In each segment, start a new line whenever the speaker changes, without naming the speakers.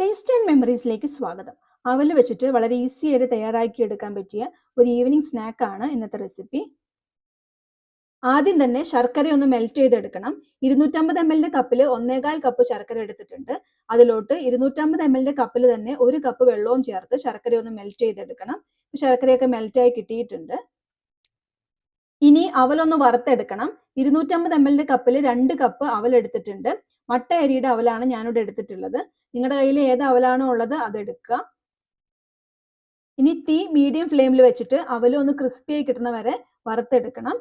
Taste and മെമ്മറീസിലേക്ക് സ്വാഗതം. അവൽ വെച്ചിട്ട് വളരെ ഈസി ആയിട്ട് തയ്യാറാക്കി എടുക്കാൻ പറ്റിയ ഒരു ഈവനിങ് സ്നാക്കാണ് ഇന്നത്തെ റെസിപ്പി ആദ്യം തന്നെ ശർക്കര ഒന്ന് മെൽറ്റ് ചെയ്തെടുക്കണം. ഇരുന്നൂറ്റമ്പത് എം എല്ലിന്റെ കപ്പിൽ ഒന്നേകാൽ കപ്പ് ശർക്കര എടുത്തിട്ടുണ്ട്. അതിലോട്ട് ഇരുന്നൂറ്റമ്പത് എം എല്ലിന്റെ കപ്പിൽ തന്നെ ഒരു കപ്പ് വെള്ളവും ചേർത്ത് ശർക്കര ഒന്ന് മെൽറ്റ് ചെയ്തെടുക്കണം. ശർക്കരയൊക്കെ മെൽറ്റായി കിട്ടിയിട്ടുണ്ട്. ഇനി അവലൊന്ന് വറുത്തെടുക്കണം. ഇരുന്നൂറ്റമ്പത് എം എല്ലിന്റെ കപ്പിൽ രണ്ട് കപ്പ് അവൽ എടുത്തിട്ടുണ്ട്. മട്ട അരിയുടെ അവലാണ് ഞാനിവിടെ എടുത്തിട്ടുള്ളത്. നിങ്ങളുടെ കയ്യിൽ ഏത് അവലാണോ ഉള്ളത് അതെടുക്കുക ഇനി തീ മീഡിയം ഫ്ലെയിമിൽ വെച്ചിട്ട് അവൽ ഒന്ന് ക്രിസ്പിയായി കിട്ടണ വരെ വറുത്തെടുക്കണം.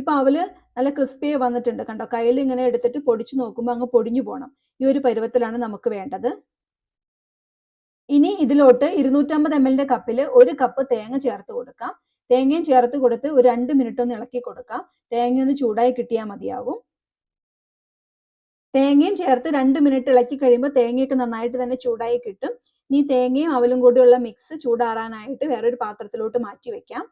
ഇപ്പൊ അവൽ നല്ല ക്രിസ്പിയായി വന്നിട്ടുണ്ട് കണ്ടോ? കയ്യിൽ ഇങ്ങനെ എടുത്തിട്ട് പൊടിച്ചു നോക്കുമ്പോൾ അങ്ങ് പൊടിഞ്ഞു പോകണം ഈ ഒരു പരുവത്തിലാണ് നമുക്ക് വേണ്ടത്. ഇനി ഇതിലോട്ട് ഇരുന്നൂറ്റമ്പത് എം എല്ലിന്റെ കപ്പിൽ ഒരു കപ്പ് തേങ്ങ ചേർത്ത് കൊടുക്കാം. തേങ്ങയും ചേർത്ത് കൊടുത്ത് ഒരു രണ്ട് മിനിറ്റ് ഒന്ന് ഇളക്കി കൊടുക്കാം. തേങ്ങ ഒന്ന് ചൂടായി കിട്ടിയാൽ മതിയാവും. തേങ്ങയും ചേർത്ത് രണ്ട് മിനിറ്റ് ഇളക്കി കഴിയുമ്പോൾ തേങ്ങയൊക്കെ നന്നായിട്ട് തന്നെ ചൂടായി കിട്ടും. ഇനി തേങ്ങയും അവലും കൂടിയുള്ള മിക്സ് ചൂടാറാനായിട്ട് വേറൊരു പാത്രത്തിലോട്ട് മാറ്റി വെക്കാം.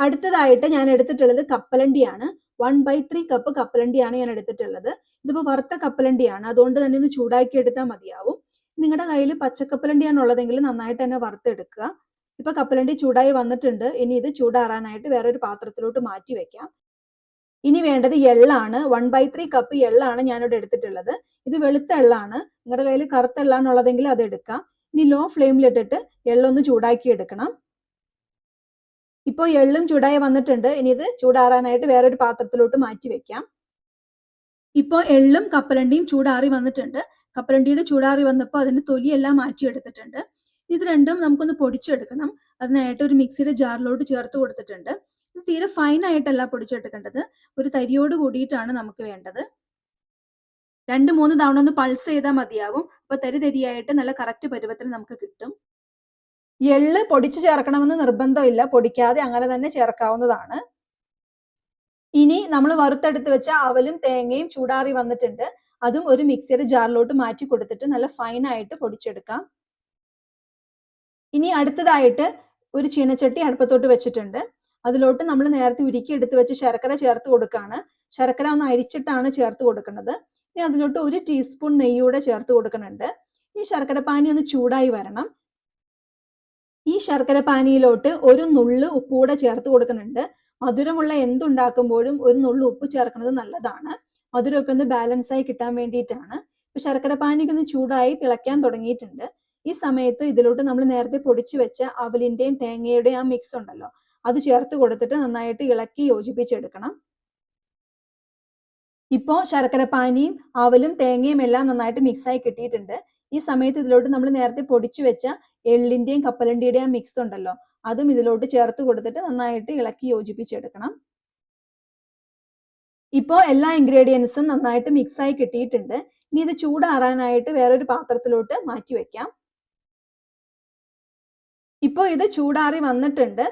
അടുത്തതായിട്ട് ഞാൻ എടുത്തിട്ടുള്ളത് കപ്പലണ്ടിയാണ്. വൺ ബൈ ത്രീ കപ്പ് കപ്പലണ്ടിയാണ് ഞാൻ എടുത്തിട്ടുള്ളത്. ഇതിപ്പോൾ വറുത്ത കപ്പലണ്ടിയാണ്. അതുകൊണ്ട് തന്നെ ഒന്ന് ചൂടാക്കി എടുത്താൽ മതിയാവും. നിങ്ങളുടെ കയ്യിൽ പച്ചക്കപ്പലണ്ടിയാണ് ഉള്ളതെങ്കിൽ നന്നായിട്ട് തന്നെ വറുത്തെടുക്കുക. ഇപ്പൊ കപ്പലണ്ടി ചൂടായി വന്നിട്ടുണ്ട്. ഇനി ഇത് ചൂടാറാനായിട്ട് വേറൊരു പാത്രത്തിലോട്ട് മാറ്റി വെക്കാം. ഇനി വേണ്ടത് എള്ളാണ്. വൺ ബൈ ത്രീ കപ്പ് എള്ളാണ് ഞാനിവിടെ എടുത്തിട്ടുള്ളത്. ഇത് വെളുത്ത എള്ളാണ്. നിങ്ങളുടെ കയ്യിൽ കറുത്ത എള്ളാണുള്ളതെങ്കിൽ അത് എടുക്കാം. ഇനി ലോ ഫ്ലെയിമിലിട്ടിട്ട് എള്ളൊന്ന് ചൂടാക്കി എടുക്കണം. ഇപ്പോൾ എള്ളും ചൂടായി വന്നിട്ടുണ്ട്. ഇനി ഇത് ചൂടാറാനായിട്ട് വേറൊരു പാത്രത്തിലോട്ട് മാറ്റി വെക്കാം. ഇപ്പോൾ എള്ളും കപ്പലണ്ടിയും ചൂടാറി വന്നിട്ടുണ്ട്. കപ്പലണ്ടിയുടെ ചൂടാറി വന്നപ്പോൾ അതിന്റെ തൊലിയെല്ലാം മാറ്റി എടുത്തിട്ടുണ്ട് ഇത് രണ്ടും നമുക്കൊന്ന് പൊടിച്ചെടുക്കണം. അതിനായിട്ട് ഒരു മിക്സിയുടെ ജാറിലോട്ട് ചേർത്ത് കൊടുത്തിട്ടുണ്ട്. ഇത് തീരെ ഫൈൻ ആയിട്ടല്ല പൊടിച്ചെടുക്കേണ്ടത്. ഒരു തരിയോട് കൂടിയിട്ടാണ് നമുക്ക് വേണ്ടത്. രണ്ട് മൂന്ന് തവണ ഒന്ന് പൾസ് ചെയ്താൽ മതിയാവും. അപ്പൊ തരി തരിയായിട്ട് നല്ല കറക്റ്റ് പരുവത്തിന് നമുക്ക് കിട്ടും. എള്ള് പൊടിച്ചു ചേർക്കണമെന്ന് നിർബന്ധമില്ല. പൊടിക്കാതെ അങ്ങനെ തന്നെ ചേർക്കാവുന്നതാണ്. ഇനി നമ്മൾ വറുത്തെടുത്ത് വെച്ച അവലും തേങ്ങയും ചൂടാറി വന്നിട്ടുണ്ട്. അതും ഒരു മിക്സിയുടെ ജാറിലോട്ട് മാറ്റി കൊടുത്തിട്ട് നല്ല ഫൈൻ ആയിട്ട് പൊടിച്ചെടുക്കാം. ഇനി അടുത്തതായിട്ട് ഒരു ചീനച്ചട്ടി അടുപ്പത്തോട്ട് വെച്ചിട്ടുണ്ട്. അതിലോട്ട് നമ്മൾ നേരത്തെ ഉരുക്കി എടുത്ത് വെച്ച് ശർക്കര ചേർത്ത് കൊടുക്കുകയാണ്. ശർക്കര ഒന്ന് അരിച്ചിട്ടാണ് ചേർത്ത് കൊടുക്കുന്നത്. ഇനി അതിലോട്ട് ഒരു ടീസ്പൂൺ നെയ്യൂടെ ചേർത്ത് കൊടുക്കുന്നുണ്ട്. ഈ ശർക്കര പാനി ഒന്ന് ചൂടായി വരണം. ഈ ശർക്കര പാനിയിലോട്ട് ഒരു നുള്ള് ഉപ്പുകൂടെ ചേർത്ത് കൊടുക്കുന്നുണ്ട്. മധുരമുള്ള എന്തുണ്ടാക്കുമ്പോഴും ഒരു നുള്ളു ഉപ്പ് ചേർക്കുന്നത് നല്ലതാണ്. മധുരമൊക്കെ ഒന്ന് ബാലൻസ് ആയി കിട്ടാൻ വേണ്ടിയിട്ടാണ്. ഇപ്പൊ ശർക്കര പാനിയൊക്കെ ഒന്ന് ചൂടായി തിളയ്ക്കാൻ തുടങ്ങിയിട്ടുണ്ട്. ഈ സമയത്ത് ഇതിലോട്ട് നമ്മൾ നേരത്തെ പൊടിച്ചു വെച്ച അവലിന്റെയും തേങ്ങയുടെയും ആ മിക്സ് ഉണ്ടല്ലോ അത് ചേർത്ത് കൊടുത്തിട്ട് നന്നായിട്ട് ഇളക്കി യോജിപ്പിച്ചെടുക്കണം. ഇപ്പോൾ ശർക്കരപ്പാനിയും അവലും തേങ്ങയും എല്ലാം നന്നായിട്ട് മിക്സായി കിട്ടിയിട്ടുണ്ട്. ഈ സമയത്ത് ഇതിലോട്ട് നമ്മൾ നേരത്തെ പൊടിച്ചു വെച്ച എള്ളിന്റെയും കപ്പലണ്ടിയുടെയും മിക്സ് ഉണ്ടല്ലോ അതും ഇതിലോട്ട് ചേർത്ത് കൊടുത്തിട്ട് നന്നായിട്ട് ഇളക്കി യോജിപ്പിച്ചെടുക്കണം. ഇപ്പോൾ എല്ലാ ഇൻഗ്രീഡിയൻസും നന്നായിട്ട് മിക്സായി കിട്ടിയിട്ടുണ്ട്. ഇനി ഇത് ചൂടാറാനായിട്ട് വേറൊരു പാത്രത്തിലോട്ട് മാറ്റി വെക്കാം. ഇപ്പോൾ ഇത് ചൂടാറി വന്നിട്ടുണ്ട്.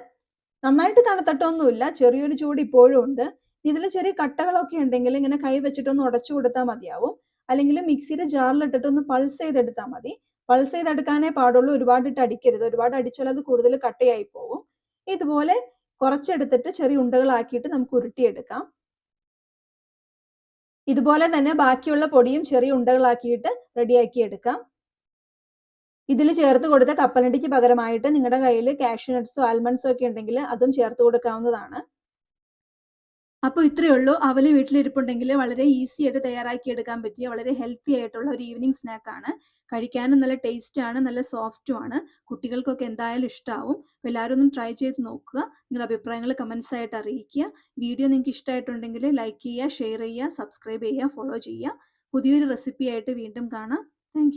നന്നായിട്ട് തണുത്തിട്ടൊന്നുമില്ല. ചെറിയൊരു ചൂട് ഇപ്പോഴും ഉണ്ട്. ഇതിൽ ചെറിയ കട്ടകളൊക്കെ ഉണ്ടെങ്കിൽ ഇങ്ങനെ കൈ വെച്ചിട്ടൊന്ന് ഉടച്ചു കൊടുത്താൽ മതിയാവും. അല്ലെങ്കിൽ മിക്സിയുടെ ജാറിലിട്ടിട്ട് ഒന്ന് പൾസ് ചെയ്തെടുത്താൽ മതി. പൾസ് ചെയ്തെടുക്കാനേ പാടുള്ളൂ. ഒരുപാട് ഇട്ട് അടിക്കരുത്. ഒരുപാട് അടിച്ചാൽ അത് കൂടുതൽ കട്ടയായി പോകും ഇതുപോലെ കുറച്ചെടുത്തിട്ട് ചെറിയ ഉണ്ടകളാക്കിയിട്ട് നമുക്ക് ഉരുട്ടിയെടുക്കാം. ഇതുപോലെ തന്നെ ബാക്കിയുള്ള പൊടിയും ചെറിയ ഉണ്ടകളാക്കിയിട്ട് റെഡിയാക്കി എടുക്കാം ഇതിൽ ചേർത്ത് കൊടുത്ത കപ്പലണ്ടിക്ക് പകരമായിട്ട് നിങ്ങളുടെ കയ്യിൽ കാഷ്യൂ നട്ട്സോ ആൽമണ്ട്സോ ഒക്കെ ഉണ്ടെങ്കിൽ അതും ചേർത്ത് കൊടുക്കാവുന്നതാണ്. അപ്പോൾ ഇത്രയേ ഉള്ളൂ. അവൽ വീട്ടിലിരിപ്പുണ്ടെങ്കിൽ വളരെ ഈസി ആയിട്ട് തയ്യാറാക്കി എടുക്കാൻ പറ്റിയ വളരെ ഹെൽത്തി ആയിട്ടുള്ള ഒരു ഈവനിങ് സ്നാക്കാണ് കഴിക്കാനും നല്ല ടേസ്റ്റ് ആണ് നല്ല സോഫ്റ്റും ആണ്. കുട്ടികൾക്കൊക്കെ എന്തായാലും ഇഷ്ടമാവും എല്ലാവരും ഒന്ന് ട്രൈ ചെയ്ത് നോക്കുക. നിങ്ങളുടെ അഭിപ്രായങ്ങൾ കമൻസ് ആയിട്ട് അറിയിക്കുക. വീഡിയോ നിങ്ങൾക്ക് ഇഷ്ടമായിട്ടുണ്ടെങ്കിൽ ലൈക്ക് ചെയ്യുക ഷെയർ ചെയ്യുക സബ്സ്ക്രൈബ് ചെയ്യുക ഫോളോ ചെയ്യുക. പുതിയൊരു റെസിപ്പി ആയിട്ട് വീണ്ടും കാണാം. താങ്ക്